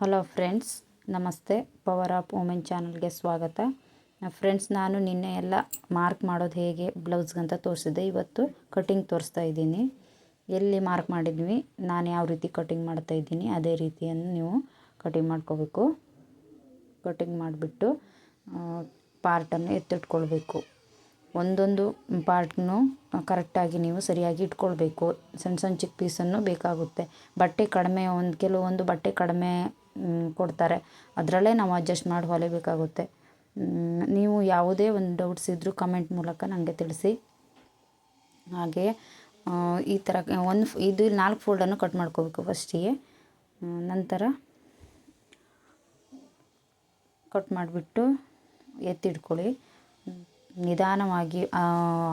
Hello friends ನಮಸ್ತೆ. Power of women ಚಾನಲ್ಗೆ ಸ್ವಾಗತ. ಫ್ರೆಂಡ್ಸ್ ನಾನು ನಿನ್ನೆ ಎಲ್ಲ ಮಾರ್ಕ್ ಮಾಡೋದು ಹೇಗೆ ಬ್ಲೌಸ್ಗಂತ ತೋರಿಸಿದ್ದೆ. ಇವತ್ತು ಕಟಿಂಗ್ ತೋರಿಸ್ತಾ ಇದ್ದೀನಿ. ಎಲ್ಲಿ ಮಾರ್ಕ್ ಮಾಡಿದ್ವಿ, ನಾನು ಯಾವ ರೀತಿ ಕಟಿಂಗ್ ಮಾಡ್ತಾ ಇದ್ದೀನಿ, ಅದೇ ರೀತಿಯನ್ನು ನೀವು ಕಟಿಂಗ್ ಮಾಡ್ಕೋಬೇಕು. ಕಟಿಂಗ್ ಮಾಡಿಬಿಟ್ಟು ಪಾರ್ಟನ್ನು ಎತ್ತಿಟ್ಕೊಳ್ಬೇಕು. ಒಂದೊಂದು ಪಾರ್ಟ್ನು ಕರೆಕ್ಟಾಗಿ ನೀವು ಸರಿಯಾಗಿ ಇಟ್ಕೊಳ್ಬೇಕು. ಸಣ್ಣ ಸಣ್ಣ ಚಿಕ್ಕ ಪೀಸನ್ನು ಬೇಕಾಗುತ್ತೆ. ಬಟ್ಟೆ ಕಡಿಮೆ, ಒಂದು ಕೆಲವೊಂದು ಬಟ್ಟೆ ಕಡಿಮೆ ಕೊಡ್ತಾರೆ. ಅದರಲ್ಲೇ ನಾವು ಅಡ್ಜಸ್ಟ್ ಮಾಡಿ ಹೊಲಿಬೇಕಾಗುತ್ತೆ ನೀವು ಯಾವುದೇ ಒಂದು ಡೌಟ್ಸ್ ಇದ್ದರೂ ಕಮೆಂಟ್ ಮೂಲಕ ನನಗೆ ತಿಳಿಸಿ. ಹಾಗೆಯೇ ಈ ಥರ ಒಂದು, ಇದು ನಾಲ್ಕು ಫೋಲ್ಡನ್ನು ಕಟ್ ಮಾಡ್ಕೋಬೇಕು ಫಸ್ಟಿಗೆ ನಂತರ ಕಟ್ ಮಾಡಿಬಿಟ್ಟು ಎತ್ತಿಟ್ಕೊಳ್ಳಿ. ನಿಧಾನವಾಗಿ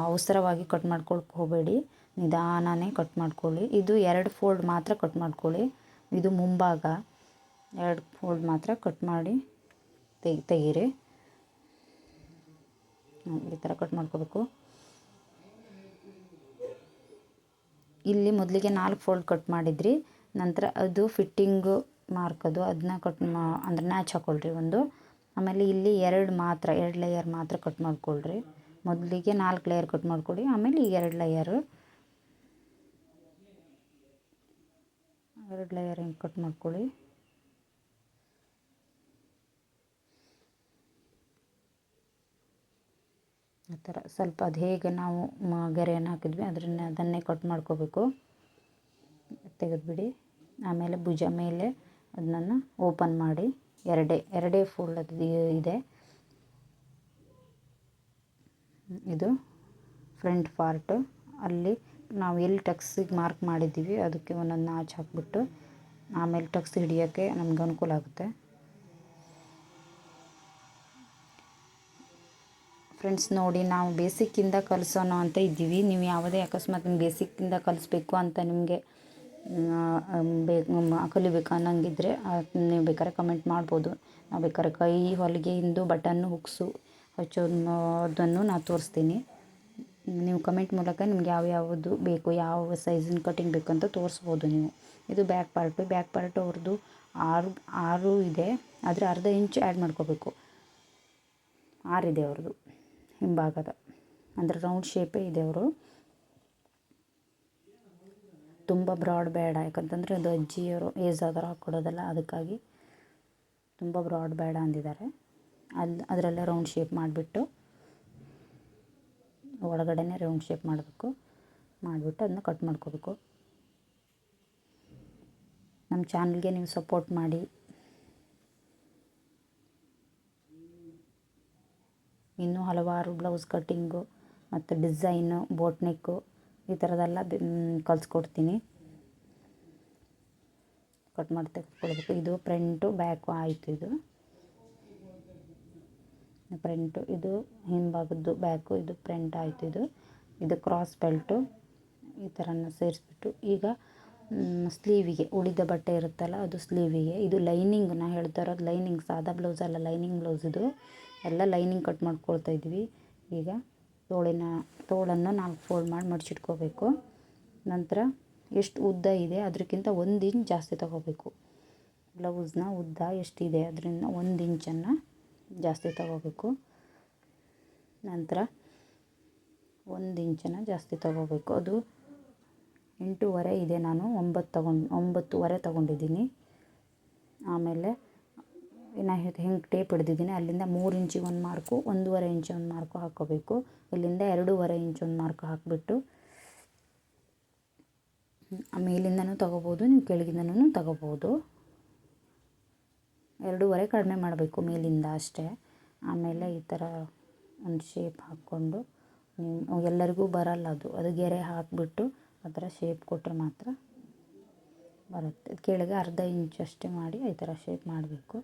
ಅವಸರವಾಗಿ ಕಟ್ ಮಾಡ್ಕೊಳಕ್ಕೆ ಹೋಗಬೇಡಿ. ನಿಧಾನನೇ ಕಟ್ ಮಾಡ್ಕೊಳ್ಳಿ. ಇದು ಎರಡು ಫೋಲ್ಡ್ ಮಾತ್ರ ಕಟ್ ಮಾಡ್ಕೊಳ್ಳಿ. ಇದು ಮುಂಭಾಗ. ಎರಡು ಫೋಲ್ಡ್ ಮಾತ್ರ ಕಟ್ ಮಾಡಿ ತೆಗಿ, ತೆಗೀರಿ. ಈ ಥರ ಕಟ್ ಮಾಡ್ಕೋಬೇಕು. ಇಲ್ಲಿ ಮೊದಲಿಗೆ ನಾಲ್ಕು ಫೋಲ್ಡ್ ಕಟ್ ಮಾಡಿದ್ರಿ, ನಂತರ ಅದು ಫಿಟ್ಟಿಂಗು ಮಾರ್ಕ್ ಅದು ಅದನ್ನ ಕಟ್ ಮಾ, ಅಂದ್ರೆ ನ್ಯಾಚ್ ಹಾಕ್ಕೊಳ್ರಿ ಒಂದು. ಆಮೇಲೆ ಇಲ್ಲಿ ಎರಡು ಮಾತ್ರ, ಎರಡು ಲೇಯರ್ ಮಾತ್ರ ಕಟ್ ಮಾಡ್ಕೊಳ್ರಿ. ಮೊದಲಿಗೆ ನಾಲ್ಕು ಲೇಯರ್ ಕಟ್ ಮಾಡ್ಕೊಳ್ಳಿ ಆಮೇಲೆ ಈ ಎರಡು ಲೇಯರು ಎರಡು ಲೇಯರ್ ಹಿಂಗೆ ಕಟ್ ಮಾಡ್ಕೊಳ್ಳಿ ಆ ಥರ ಸ್ವಲ್ಪ ಅದು ಹೇಗೆ ನಾವು ಗೆರೆಯನ್ನು ಹಾಕಿದ್ವಿ, ಅದನ್ನ ಅದನ್ನೇ ಕಟ್ ಮಾಡ್ಕೋಬೇಕು. ತೆಗೆದುಬಿಡಿ. ಆಮೇಲೆ ಭುಜ ಮೇಲೆ ಅದನ್ನು ಓಪನ್ ಮಾಡಿ. ಎರಡೇ ಎರಡೇ ಫೋಲ್ಡ್ ಅದು ಇದೆ. ಇದು ಫ್ರಂಟ್ ಪಾರ್ಟು. ಅಲ್ಲಿ ನಾವು ಎಲ್ಲಿ ಟಕ್ಸಿಗೆ ಮಾರ್ಕ್ ಮಾಡಿದ್ದೀವಿ, ಅದಕ್ಕೆ ಒಂದೊಂದು ನಾಚ್ ಹಾಕ್ಬಿಟ್ಟು, ಆಮೇಲೆ ಟಕ್ಸ್ ಹಿಡಿಯೋಕ್ಕೆ ನಮ್ಗೆ ಅನುಕೂಲ ಆಗುತ್ತೆ. ಫ್ರೆಂಡ್ಸ್ ನೋಡಿ ನಾವು ಬೇಸಿಕ್ಕಿಂದ ಕಲಿಸೋಣ ಅಂತ ಇದ್ದೀವಿ. ನೀವು ಯಾವುದೇ ಅಕಸ್ಮಾತ್ ಬೇಸಿಕ್ಕಿಂದ ಕಲಿಸ್ಬೇಕು ಅಂತ ನಿಮಗೆ ಬೇ ಕಲಿಬೇಕು ಅನ್ನಂಗಿದ್ರೆ ನೀವು ಬೇಕಾದ್ರೆ ಕಮೆಂಟ್ ಮಾಡ್ಬೋದು. ನಾವು ಬೇಕಾದ್ರೆ ಕೈ ಹೊಲಿಗೆಯಿಂದ ಬಟನ್ನು ಹುಕ್ಸು ಹಚ್ಚೋದನ್ನು ನಾನು ತೋರಿಸ್ತೀನಿ. ನೀವು ಕಮೆಂಟ್ ಮೂಲಕ ನಿಮ್ಗೆ ಯಾವ ಯಾವುದು ಬೇಕು, ಯಾವ ಸೈಜಿನ ಕಟಿಂಗ್ ಬೇಕು ಅಂತ ತೋರಿಸ್ಬೋದು ನೀವು. ಇದು ಬ್ಯಾಕ್ ಪಾರ್ಟು ಬ್ಯಾಕ್ ಪಾರ್ಟ್ ಅವ್ರದ್ದು ಆರು ಆರು ಇದೆ. ಆದರೆ ಅರ್ಧ ಇಂಚು ಆ್ಯಡ್ ಮಾಡ್ಕೋಬೇಕು. ಆರಿದೆ ಅವ್ರದ್ದು ಹಿಂಭಾಗದ ಅಂದರೆ ರೌಂಡ್ ಶೇಪೇ ಇದೆ ಅವರು. ತುಂಬ ಬ್ರಾಡ್ ಬೇಡ, ಯಾಕಂತಂದರೆ ಅದು ಅಜ್ಜಿಯವರು ಏಜ್ ಆದರೂ ಹಾಕ್ಕೊಡೋದಲ್ಲ ಅದಕ್ಕಾಗಿ ತುಂಬ ಬ್ರಾಡ್ ಬೇಡ ಅಂದಿದ್ದಾರೆ. ಅಲ್ಲಿ ಅದರಲ್ಲೇ ರೌಂಡ್ ಶೇಪ್ ಮಾಡಿಬಿಟ್ಟು ಒಳಗಡೆನೇ ರೌಂಡ್ ಶೇಪ್ ಮಾಡಬೇಕು, ಮಾಡಿಬಿಟ್ಟು ಅದನ್ನ ಕಟ್ ಮಾಡ್ಕೋಬೇಕು. ನಮ್ಮ ಚಾನಲ್ಗೆ ನೀವು ಸಪೋರ್ಟ್ ಮಾಡಿ. ಇನ್ನೂ ಹಲವಾರು ಬ್ಲೌಸ್ ಕಟ್ಟಿಂಗು ಮತ್ತು ಡಿಸೈನು ಬೋಟ್ ನೆಕ್ಕು ಈ ಥರದ್ದೆಲ್ಲ ಕಲಿಸ್ಕೊಡ್ತೀನಿ. ಕಟ್ ಮಾಡಿ ತೆಗೆದುಕೊಳ್ಬೇಕು. ಇದು ಫ್ರಂಟು, ಬ್ಯಾಕು ಆಯಿತು ಇದು. ಫ್ರಂಟು, ಇದು ಹಿಂಭಾಗದ್ದು ಬ್ಯಾಕು, ಇದು ಫ್ರಂಟ್ ಆಯಿತು ಇದು. ಇದು ಕ್ರಾಸ್ ಬೆಲ್ಟು, ಈ ಥರನ ಸೇರಿಸ್ಬಿಟ್ಟು ಈಗ ಸ್ಲೀವಿಗೆ ಉಳಿದ ಬಟ್ಟೆ ಇರುತ್ತಲ್ಲ ಅದು ಸ್ಲೀವಿಗೆ. ಇದು ಲೈನಿಂಗ್, ನಾ ಹೇಳ್ತಾ ಇರೋದು ಲೈನಿಂಗ್ ಸಾದಾ ಬ್ಲೌಸ್ ಅಲ್ಲ ಲೈನಿಂಗ್ ಬ್ಲೌಸ್ ಇದು ಎಲ್ಲ ಲೈನಿಂಗ್ ಕಟ್ ಮಾಡ್ಕೊಳ್ತಾ ಇದ್ವಿ. ಈಗ ತೋಳಿನ, ತೋಳನ್ನು ನಾಲ್ಕು ಫೋಲ್ಡ್ ಮಾಡಿ ಮಡಚಿಟ್ಕೋಬೇಕು. ನಂತರ ಎಷ್ಟು ಉದ್ದ ಇದೆ ಅದಕ್ಕಿಂತ ಒಂದು ಇಂಚ್ ಜಾಸ್ತಿ ತಗೋಬೇಕು. ಬ್ಲೌಸ್ನ ಉದ್ದ ಎಷ್ಟಿದೆ, ಅದರಿಂದ ಒಂದು ಇಂಚನ್ನು ಜಾಸ್ತಿ ತಗೋಬೇಕು. ನಂತರ ಒಂದು ಇಂಚನ್ನು ಜಾಸ್ತಿ ತಗೋಬೇಕು. ಅದು ಎಂಟೂವರೆ ಇದೆ ನಾನು, ಒಂಬತ್ತು ತಗೊಂಡು, ಒಂಬತ್ತುವರೆ ತಗೊಂಡಿದ್ದೀನಿ. ಆಮೇಲೆ ನಾ ಹೆಂಗೆ ಟೇಪ್ ಹಿಡ್ದಿದ್ದೀನಿ. ಅಲ್ಲಿಂದ ಮೂರು ಇಂಚಿಗೆ ಒಂದು ಮಾರ್ಕು ಒಂದೂವರೆ ಇಂಚು ಒಂದು ಮಾರ್ಕು ಹಾಕ್ಕೋಬೇಕು ಇಲ್ಲಿಂದ ಎರಡೂವರೆ ಇಂಚು ಒಂದು ಮಾರ್ಕು ಹಾಕಿಬಿಟ್ಟು ಮೇಲಿಂದನೂ ತಗೋಬೋದು, ನೀವು ಕೆಳಗಿಂದನೂ ತಗೋಬೋದು. ಎರಡೂವರೆ ಕಡಿಮೆ ಮಾಡಬೇಕು ಮೇಲಿಂದ ಅಷ್ಟೇ. ಆಮೇಲೆ ಈ ಥರ ಒಂದು ಶೇಪ್ ಹಾಕ್ಕೊಂಡು, ನೀವು ಎಲ್ಲರಿಗೂ ಬರಲ್ಲ ಅದು. ಅದು ಗೆರೆ ಹಾಕಿಬಿಟ್ಟು ಆ ಥರ ಶೇಪ್ ಕೊಟ್ಟರೆ ಮಾತ್ರ ಬರುತ್ತೆ. ಕೆಳಗೆ ಅರ್ಧ ಇಂಚು ಅಷ್ಟೇ ಮಾಡಿ ಈ ಥರ ಶೇಪ್ ಮಾಡಬೇಕು.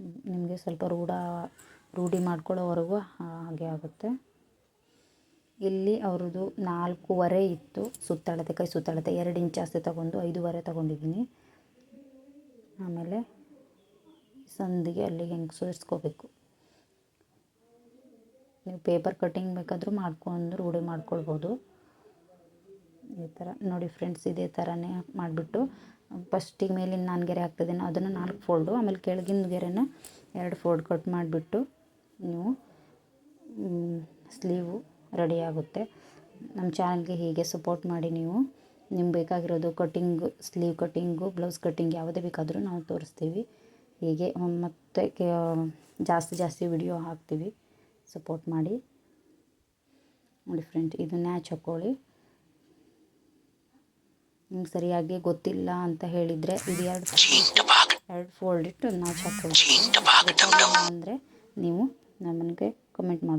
ನಿಮಗೆ ಸ್ವಲ್ಪ ರೂಢ, ರೂಢಿ ಮಾಡ್ಕೊಳ್ಳೋವರೆಗೂ ಹಾಗೆ ಆಗುತ್ತೆ. ಇಲ್ಲಿ ಅವ್ರದ್ದು ನಾಲ್ಕೂವರೆ ಇತ್ತು, ಸುತ್ತಳತೆ, ಕೈ ಸುತ್ತಳತೆ, ಎರಡು ಇಂಚ್ ಜಾಸ್ತಿ ತಗೊಂಡು ಐದೂವರೆ ತಗೊಂಡಿದ್ದೀನಿ. ಆಮೇಲೆ ಸಂದಿಗೆ ಅಲ್ಲಿಗೆ ಹೆಂಗೆ ಸೇರಿಸ್ಕೋಬೇಕು? ನೀವು ಪೇಪರ್ ಕಟ್ಟಿಂಗ್ ಬೇಕಾದರೂ ಮಾಡ್ಕೊಂಡು ರೂಢಿ ಮಾಡ್ಕೊಳ್ಬೋದು. ಈ ಥರ. ನೋಡಿ ಫ್ರೆಂಡ್ಸ್ ಇದೇ ಥರನೇ ಮಾಡಿಬಿಟ್ಟು ಫಸ್ಟಿಗೆ ಮೇಲಿನ ನಾನು ಗೆರೆ ಹಾಕ್ತಿದ್ದೇನೆ ಅದನ್ನು ನಾಲ್ಕು ಫೋಲ್ಡು ಆಮೇಲೆ ಕೆಳಗಿನ ಗೆರೆನ ಎರಡು ಫೋಲ್ಡ್ ಕಟ್ ಮಾಡಿಬಿಟ್ಟು ನೀವು ಸ್ಲೀವು ರೆಡಿ ಆಗುತ್ತೆ. ನಮ್ಮ ಚಾನಲ್ಗೆ ಹೀಗೆ ಸಪೋರ್ಟ್ ಮಾಡಿ ನೀವು. ನಿಮ್ಗೆ ಬೇಕಾಗಿರೋದು cutting sleeve cutting blouse cutting ಯಾವುದೇ ಬೇಕಾದರೂ ನಾವು ತೋರಿಸ್ತೀವಿ. ಹೀಗೆ ಮತ್ತೆ ಜಾಸ್ತಿ ಜಾಸ್ತಿ ವಿಡಿಯೋ ಹಾಕ್ತೀವಿ. ಸಪೋರ್ಟ್ ಮಾಡಿ. ನೋಡಿ ಫ್ರೆಂಡ್ ಇದು ನ್ಯಾಚ್ ಹಾಕ್ಕೊಳ್ಳಿ ನಿಮ್ಗೆ ಸರಿಯಾಗಿ ಗೊತ್ತಿಲ್ಲ ಅಂತ ಹೇಳಿದರೆ ಇದು ಎರಡು ಎರಡು ಫೋಲ್ಡ್ ಇಟ್ಟು ನಾವು ಹಾಕ್ಕೊಳ್ತೀವಿ ಅಂದರೆ ನೀವು ನಮಗೆ ಕಮೆಂಟ್ ಮಾಡಿ